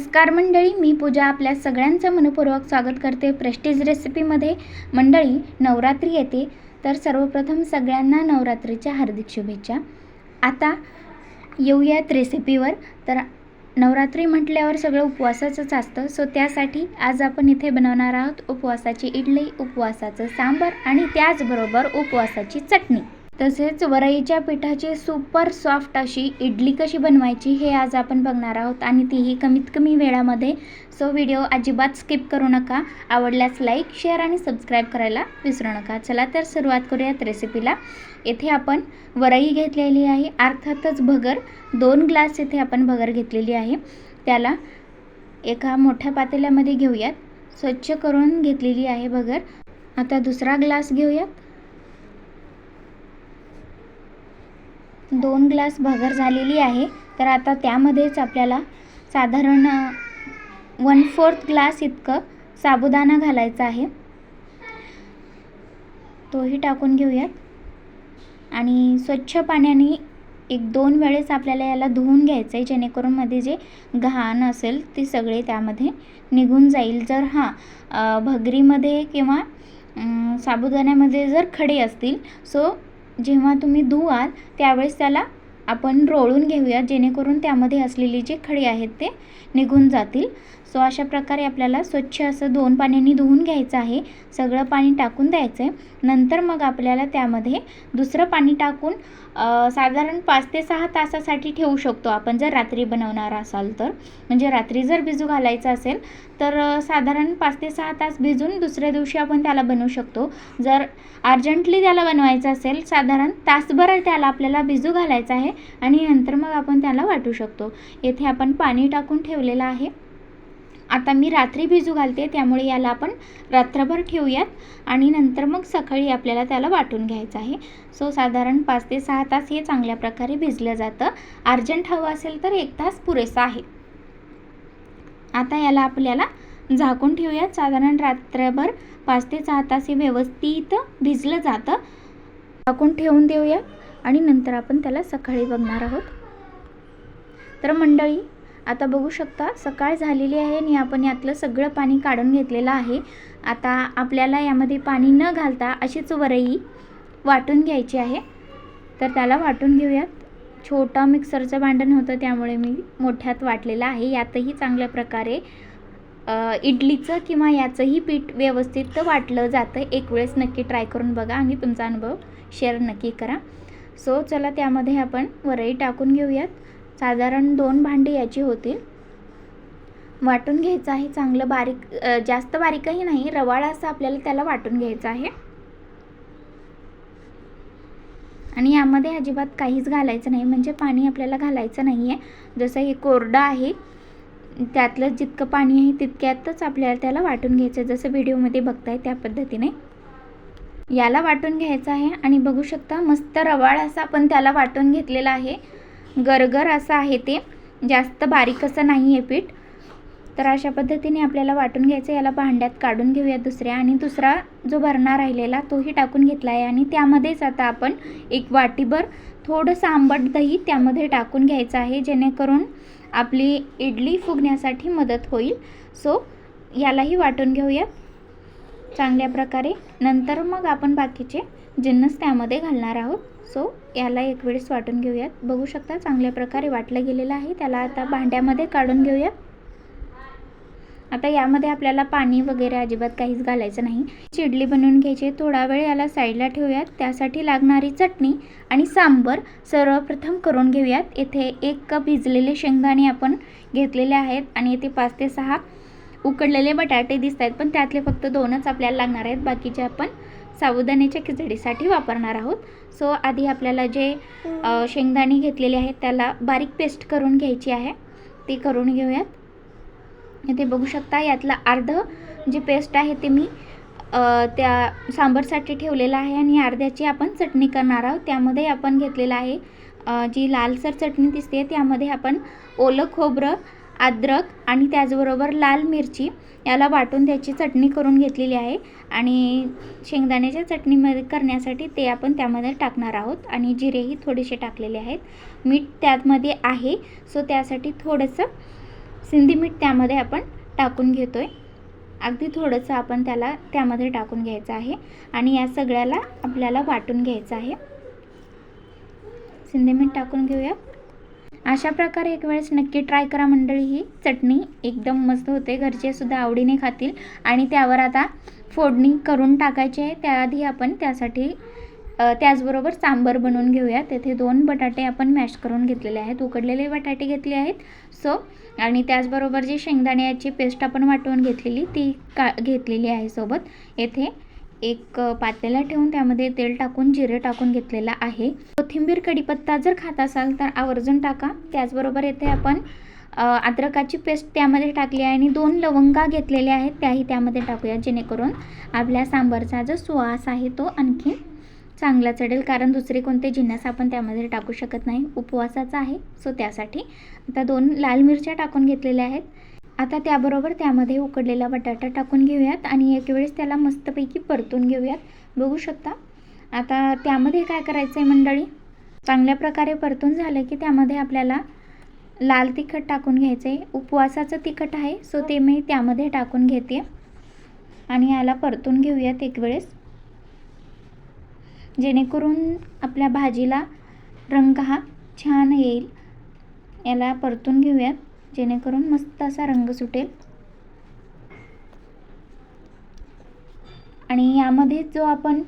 नमस्कार मंडळी मी पूजा आपल्या सगळ्यांचं मनपूर्वक स्वागत करते. प्रेस्टीज रेसिपीमध्ये मंडळी नवरात्री येते. तर सर्वप्रथम सगळ्यांना नवरात्रीच्या हार्दिक शुभेच्छा. आता येऊयात रेसिपीवर तर नवरात्री म्हटल्यावर सगळं उपवासाचंच असतं. सो त्यासाठी आज आपण इथे बनवणार आहोत उपवासाची इडली उपवासाचं सांबर आणि त्याचबरोबर उपवासाची चटणी. तसेच वरईच्या पिठाची सुपर सॉफ्ट अशी इडली कशी बनवायची हे आज आपण बघणार आहोत आणि तीही कमीत कमी वेळामध्ये. सो व्हिडिओ अजिबात स्किप करू नका. आवडल्यास लाईक शेअर आणि सबस्क्राईब करायला विसरू नका. चला तर सुरुवात करूयात रेसिपीला येथे आपण वरई घेतलेली आहे. अर्थातच भगर. दोन ग्लास येथे आपण भगर घेतलेली आहे. त्याला एका मोठ्या पातेल्यामध्ये घेऊयात. स्वच्छ करून घेतलेली आहे भगर. आता दुसरा ग्लास घेऊयात. दोन ग्लास भगर झालेली आहे. तर आता त्यामध्येच आपल्याला साधारण वन फोर्थ ग्लास इतकं साबुदाणा घालायचा आहे. तोही टाकून घेऊयात. आणि स्वच्छ पाण्याने एक दोन वेळेस आपल्याला याला धुवून घ्यायचं आहे जेणेकरून मध्ये जे घाण असेल ते सगळे त्यामध्ये निघून जाईल. जर हां भगरीमध्ये किंवा साबुदाण्यामध्ये जर खडे असतील सो जेव्हा तुम्ही धुवाल त्यावेळेस त्याला आपण रोळून घेऊया जेणेकरून त्यामध्ये असलेली जे खडी आहेत ते निघून जातील. सो अशा प्रकारे आपल्याला स्वच्छ असं दोन पाण्याने धुवून घ्यायचं आहे. सगळं पाणी टाकून द्यायचं आहे नंतर मग आपल्याला त्यामध्ये दुसरं पाणी टाकून साधारण पाच ते सहा तासासाठी ठेवू शकतो आपण जर रात्री बनवणार असाल तर. म्हणजे रात्री जर भिजू घालायचं असेल तर साधारण पाच ते सहा तास भिजून दुसऱ्या दिवशी आपण त्याला बनवू शकतो. जर अर्जंटली त्याला बनवायचं असेल साधारण तासभर त्याला आपल्याला भिजू घालायचं आहे आणि नंतर मग आपण त्याला वाटू शकतो. येथे आपण पाणी टाकून ठेवलेलं आहे. आता मी रात्री भिजू घालते त्यामुळे याला आपण रात्रभर ठेवूयात. आणि नंतर मग सकाळी आपल्याला त्याला वाटून घ्यायचं आहे. सो साधारण पाच ते सहा तास हे चांगल्या प्रकारे भिजलं जातं. अर्जंट हवं असेल तर एक तास पुरेसा आहे. आता याला आपल्याला झाकून ठेवूयात. साधारण रात्रभर पाच ते सहा तास हे व्यवस्थित भिजलं जातं. झाकून ठेवून देऊयात. आणि नंतर आपण त्याला सकाळी बघणार आहोत. तर मंडळी आता बघू शकता सकाळ झालेली आहे आणि आपण यातलं सगळं पाणी काढून घेतलेलं आहे. आता आपल्याला यामध्ये पाणी न घालता अशीच वरई वाटून घ्यायची आहे. तर त्याला वाटून घेऊयात. छोटा मिक्सरचं भांडण होतं त्यामुळे मी मोठ्यात वाटलेलं आहे. यातही चांगल्या प्रकारे इडलीचं किंवा याचंही पीठ व्यवस्थित वाटलं जातं. एक वेळेस नक्की ट्राय करून बघा आणि तुमचा अनुभव शेअर नक्की करा. सो चला त्यामध्ये आपण वरई टाकून घेऊयात. साधारण दोन भांडी याची होतील. वाटून घ्यायचं आहे चांगलं बारीक जास्त बारीकही नाही रवाळ असं आपल्याला त्याला वाटून घ्यायचं आहे. आणि यामध्ये अजिबात काहीच घालायचं नाही म्हणजे पाणी आपल्याला घालायचं नाही आहे जसं हे कोरडं आहे त्यातलं जितकं पाणी आहे तितक्यातच आपल्याला त्याला वाटून घ्यायचं जसं व्हिडिओमध्ये बघताय त्या पद्धतीने. याला वाटून घ्यायचं आहे आणि बघू शकता मस्त रवाळ असा आपण त्याला वाटून घेतलेला आहे. गरगर असं आहे ते. जास्त बारीक असं नाही आहे पीठ. तर अशा पद्धतीने आपल्याला वाटून घ्यायचं याला भांड्यात काढून घेऊया दुसऱ्या. आणि दुसरा जो भरणा राहिलेला तोही टाकून घेतला आहे. आणि त्यामध्येच आता आपण एक वाटीभर थोडंसं आंबट दही त्यामध्ये टाकून घ्यायचं आहे जेणेकरून आपली इडली फुगण्यासाठी मदत होईल. सो यालाही वाटून घेऊया चांगल्या प्रकारे. नंतर मग आपण बाकीचे जिन्नस त्यामध्ये घालणार आहोत. सो याला एक वेळेस वाटून घेऊयात. बघू शकता चांगल्या प्रकारे वाटलं गेलेलं आहे. त्याला आता भांड्यामध्ये काढून घेऊयात. आता यामध्ये आपल्याला पाणी वगैरे अजिबात काहीच घालायचं नाही. चिडली बनवून घ्यायची. थोडा वेळ याला साईडला ठेवूयात. त्यासाठी लागणारी चटणी आणि सांबर सर्वप्रथम करून घेऊयात. येथे एक कप भिजलेले शेंगदाणे आपण घेतलेले आहेत आणि येथे पाच ते सहा उकडलेले बटाटे दिसत आहेत पण त्यातले फक्त दोनच आपल्याला लागणार आहेत. बाकीचे आपण साबुदाण्याच्या खिचडीसाठी वापरणार आहोत. सो आधी आपल्याला जे शेंगदाणे घेतलेले आहेत त्याला बारीक पेस्ट करून घ्यायची आहे. ती करून घेऊयात. इथे बघू शकता यातला अर्ध जे पेस्ट आहे ते मी त्या सांबरसाठी ठेवलेलं आहे आणि अर्ध्याची आपण चटणी करणार आहोत. त्यामध्ये आपण घेतलेलं आहे जी लालसर चटणी दिसते त्यामध्ये आपण ओलं खोबरं अद्रक आणि त्याचबरोबर लाल मिरची याला वाटून त्याची चटणी करून घेतलेली आहे. आणि शेंगदाण्याच्या चटणीमध्ये करण्यासाठी ते आपण त्यामध्ये टाकणार आहोत. आणि जिरेही थोडेसे टाकलेले आहेत. मीठ त्यामध्ये आहे. सो त्यासाठी थोडंसं सिंधी मीठ त्यामध्ये आपण टाकून घेतो आहे अगदी थोडंसं आपण त्याला त्यामध्ये टाकून घ्यायचं आहे. आणि या सगळ्याला आपल्याला वाटून घ्यायचं आहे. सिंधी मीठ टाकून घेऊया. अशा प्रकारे एक वेळेस नक्की ट्राय करा मंडळी ही. चटणी एकदम मस्त होते. घरचेसुद्धा आवडीने खातील. आणि त्यावर आता फोडणी करून टाकायची आहे. त्याआधी आपण त्यासाठी त्याचबरोबर सांबर बनवून घेऊया तेथे दोन बटाटे आपण मॅश करून घेतलेले आहेत. उकडलेले बटाटे घेतले आहेत. सो आणि त्याचबरोबर जी शेंगदाण्याची पेस्ट आपण वाटून घेतलेली ती का घेतलेली आहे सोबत. येथे एक पातेला ठेवून त्यामध्ये तेल टाकून जिरे टाकून घेतलेला आहे. कोथिंबीर कढीपत्ता जर खात असाल तर आवर्जून टाका. त्याचबरोबर येथे आपण अद्रकाची पेस्ट त्यामध्ये टाकली आहे आणि दोन लवंगा घेतलेल्या आहेत. त्याही त्यामध्ये टाकूया. जेणेकरून आपल्या सांबारचा जो सुवास आहे तो आणखी चांगला चढेल. कारण दुसरे कोणते जिन्नस आपण त्यामध्ये टाकू शकत नाही. उपवासाचा आहे. सो त्यासाठी आता दोन लाल मिरच्या टाकून घेतलेल्या आहेत. आता त्याबरोबर त्यामध्ये उकडलेला बटाटा टाकून घेऊयात आणि एक वेळेस त्याला मस्तपैकी परतून घेऊयात. बघू शकता. आता त्यामध्ये काय करायचं आहे मंडळी? चांगल्या प्रकारे परतून झालं की त्यामध्ये आपल्याला लाल तिखट टाकून घ्यायचं आहे उपवासाचं तिखट आहे सो ते मी त्यामध्ये टाकून घेते. आणि याला परतून घेऊयात एक वेळेस. जेणेकरून आपल्या भाजीला रंग हा छान येईल. याला परतून घेऊयात. जेणेकरून मस्त असा रंग सुटेल. आणि यामध्ये जो आपण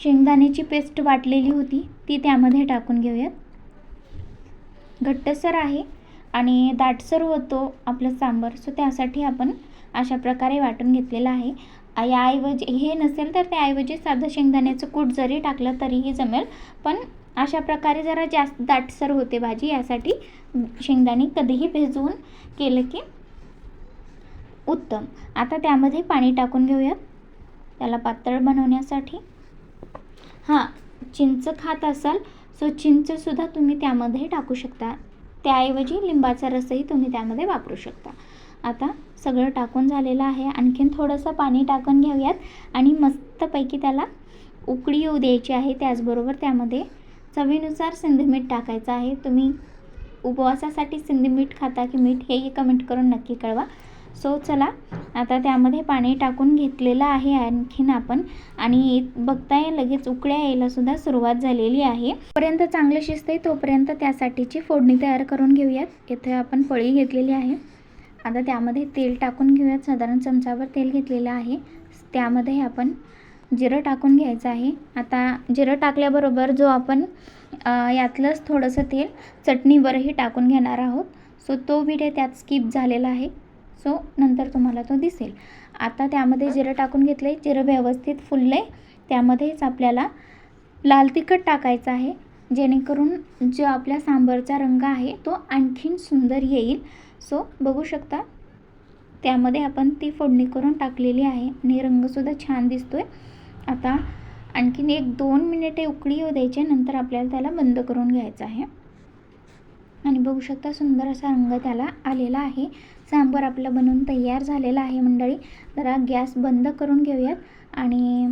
शेंगदाण्याची पेस्ट वाटलेली होती ती त्यामध्ये टाकून घेऊयात. घट्टसर आहे आणि दाटसर होतो आपलं सांबर सो त्यासाठी आपण अशा प्रकारे वाटून घेतलेलं आहे. याऐवजी हे नसेल तर त्याऐवजी साधं शेंगदाण्याचं कूट जरी टाकलं तरीही जमेल पण अशा प्रकारे जरा जास्त दाटसर होते भाजी यासाठी शेंगदाणे कधीही भिजवून केलं की उत्तम. आता त्यामध्ये पाणी टाकून घेऊयात. त्याला पातळ बनवण्यासाठी. हां चिंच खात असाल सो चिंचसुद्धा तुम्ही त्यामध्ये टाकू शकता. त्याऐवजी लिंबाचा रसही तुम्ही त्यामध्ये वापरू शकता. आता सगळं टाकून झालेलं आहे. आणखीन थोडंसं पाणी टाकून घेऊयात. आणि मस्तपैकी त्याला उकळी येऊ द्यायची आहे. त्याचबरोबर त्यामध्ये चवीनुसार सिंधी मीठ टाकायचं आहे. तुम्ही उपवासासाठी सिंधी मीठ खाता की मीठ हेही कमेंट करून नक्की कळवा. सो चला आता त्यामध्ये पाणी टाकून घेतलेलं आहे आणखीन आपण. आणि बघताय लगेच उकळ्या यायला सुद्धा सुरुवात झालेली आहे. पर्यंत चांगलं शिजते तोपर्यंत त्यासाठीची फोडणी तयार करून घेऊयात. इथे आपण पळी घेतलेली आहे. आता त्यामध्ये तेल टाकून घेऊयात. साधारण चमचावर तेल घेतलेलं आहे. त्यामध्ये आपण जिरं टाकून घ्यायचं आहे. आता जिरं टाकल्याबरोबर जो आपण यातलंच थोडंसं तेल चटणीवरही टाकून घेणार आहोत. सो तो व्हिडिओ त्यात स्किप झालेला आहे. सो नंतर तुम्हाला तो दिसेल. आता त्यामध्ये जिरं टाकून घेतलं आहे जिरं व्यवस्थित फुललं आहे त्यामध्येच आपल्याला लाल तिखट टाकायचं आहे. जेणेकरून जो आपल्या सांबरचा रंग आहे तो आणखीन सुंदर येईल. सो बघू शकता. त्यामध्ये आपण ती फोडणी करून टाकलेली आहे. आणि रंगसुद्धा छान दिसतो आहे आता आणखीन एक दोन मिनिटे उकळी येऊ द्यायचे नंतर आपल्याला त्याला बंद करून घ्यायचं आहे. आणि बघू शकता सुंदर असा रंग त्याला आलेला आहे. सांबर आपलं बनवून तयार झालेला आहे मंडळी. जरा गॅस बंद करून घेऊयात. आणि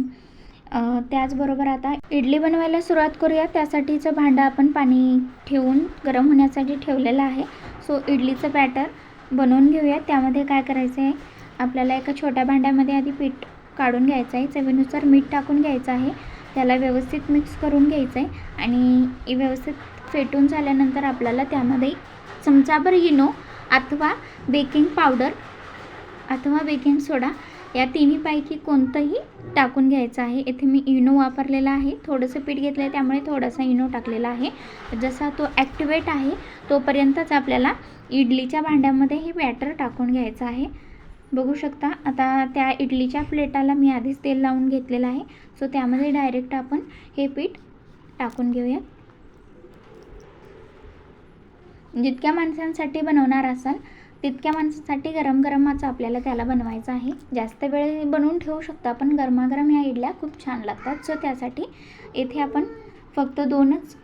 त्याचबरोबर आता इडली बनवायला सुरुवात करूया. त्यासाठीचं भांडं आपण पाणी ठेवून गरम होण्यासाठी ठेवलेलं आहे. सो इडलीचं बॅटर बनवून घेऊया त्यामध्ये काय करायचं आहे आपल्याला एका छोट्या भांड्यामध्ये आधी पीठ काढून घ्यायचं आहे. चवीनुसार मीठ टाकून घ्यायचं आहे. त्याला व्यवस्थित मिक्स करून घ्यायचं आहे. आणि व्यवस्थित फेटून झाल्यानंतर आपल्याला त्यामध्ये चमचाभर इनो अथवा बेकिंग पावडर अथवा बेकिंग सोडा या तिन्हीपैकी कोणतंही टाकून घ्यायचं आहे. इथे मी इनो वापरलेला आहे. थोडंसं पीठ घेतलं आहे त्यामुळे थोडासा इनो टाकलेला आहे. जसा तो ॲक्टिवेट आहे तोपर्यंतच आपल्याला इडलीच्या भांड्यामध्ये हे बॅटर टाकून घ्यायचं आहे. बघू शकता. आता त्या इडलीच्या प्लेटाला मी आधीच तेल लावून घेतलेलं आहे. सो त्यामध्ये डायरेक्ट आपण हे पीठ टाकून घेऊयात जितक्या माणसांसाठी बनवणार असाल तितक्या माणसांसाठी गरम गरमाचं आपल्याला त्याला बनवायचं आहे. जास्त वेळ बनवून ठेवू शकता पण गरमागरम ह्या इडल्या खूप छान लागतात. सो त्यासाठी येथे आपण फक्त दोनच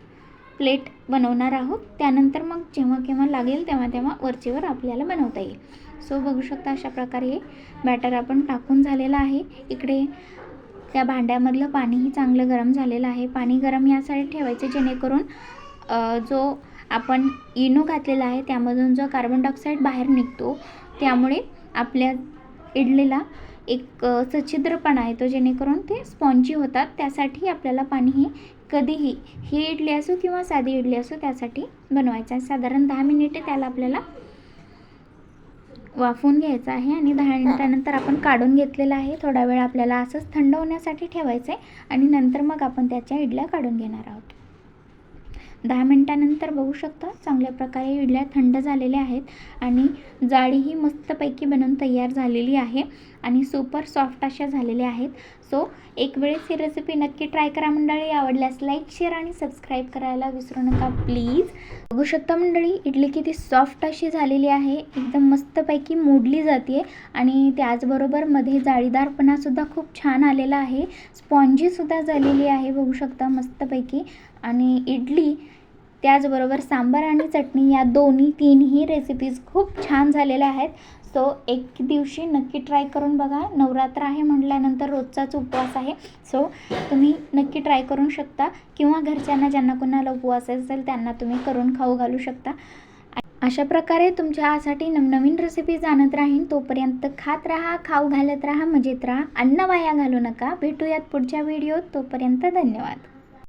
प्लेट बनवणार आहोत. त्यानंतर मग जेव्हा केव्हा लागेल तेव्हा तेव्हा वरचेवर आपल्याला बनवता येईल. सो बघू शकता अशा प्रकारे बॅटर आपण टाकून झालेलं आहे. इकडे त्या भांड्यामधलं पाणीही चांगलं गरम झालेलं आहे. पाणी गरम यासाठी ठेवायचं जेणेकरून जो आपण इनो घातलेला आहे त्यामधून जो कार्बन डायऑक्साईड बाहेर निघतो त्यामुळे आपल्या इडलीला एक सच्छिद्रपणा येतो. जेणेकरून ते स्पॉन्जी होतात. त्यासाठी आपल्याला पाणी हे कधीही ही इडली असो किंवा साधी इडली असो त्यासाठी बनवायचं आहे. साधारण दहा मिनिटे त्याला आपल्याला वाफवून घ्यायचं आहे आणि दहा मिनिटानंतर आपण काढून घेतलेलं आहे. थोडा वेळ आपल्याला असंच थंड होण्यासाठी ठेवायचं आहे आणि नंतर मग आपण त्याच्या इडल्या काढून घेणार आहोत. दहा मिनटानंतर बघू शकता. चांगल्या प्रकारे इडल्या थंड झालेल्या आहेत आणि जाळीही मस्तपैकी बनवून तयार झालेली आहे आणि सुपर सॉफ्ट अशा झालेल्या आहेत. सो एक वेळेस ही रेसिपी नक्की ट्राय करा मंडळी. आवडल्यास लाईक शेअर आणि सबस्क्राईब करायला विसरू नका प्लीज बघू शकता मंडळी इडली किती सॉफ्ट अशी झालेली आहे. एकदम मस्तपैकी मोडली जाते आणि त्याचबरोबरमध्ये जाळीदारपणासुद्धा खूप छान आलेला आहे. स्पॉन्जीसुद्धा झालेली आहे बघू शकता मस्तपैकी. आणि इडली त्याचबरोबर सांबार आणि चटणी या दोन्ही तीनही रेसिपीज खूप छान झालेल्या आहेत. सो एक दिवशी नक्की ट्राय करून बघा. नवरात्र आहे म्हटल्यानंतर रोजचाच उपवास आहे. सो तुम्ही नक्की ट्राय करू शकता. किंवा घरच्यांना ज्यांना कोणाला उपवास असेल त्यांना तुम्ही करून खाऊ घालू शकता. अशा प्रकारे तुमच्यासाठी नवनवीन रेसिपी जाणत राहीन. तोपर्यंत खात राहा खाऊ घालत राहा मजेत राहा. अन्न वाया घालू नका. भेटूयात पुढच्या व्हिडिओत तोपर्यंत धन्यवाद.